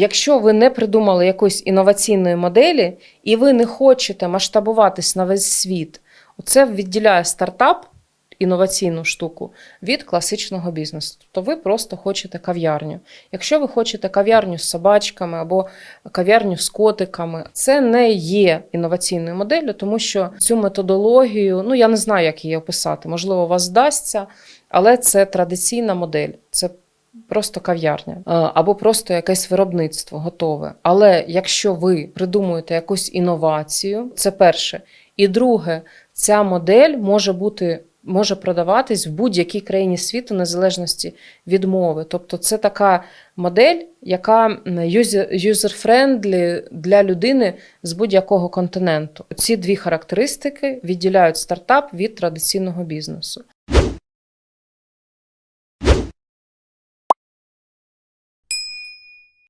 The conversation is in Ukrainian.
Якщо ви не придумали якоїсь інноваційної моделі і ви не хочете масштабуватись на весь світ, це відділяє стартап, інноваційну штуку від класичного бізнесу. Тобто ви просто хочете кав'ярню. Якщо ви хочете кав'ярню з собачками або кав'ярню з котиками, це не є інноваційною моделлю, тому що цю методологію, ну я не знаю, як її описати, можливо, у вас здасться, але це традиційна модель. Це Просто кав'ярня Е, або просто якесь виробництво готове. Але якщо ви придумуєте якусь інновацію, це перше. І друге, ця модель може бути. Може продаватись в будь-якій країні світу незалежності від мови. Тобто це така модель, яка юзер-френдлі для людини з будь-якого континенту. Ці дві характеристики відділяють стартап від традиційного бізнесу.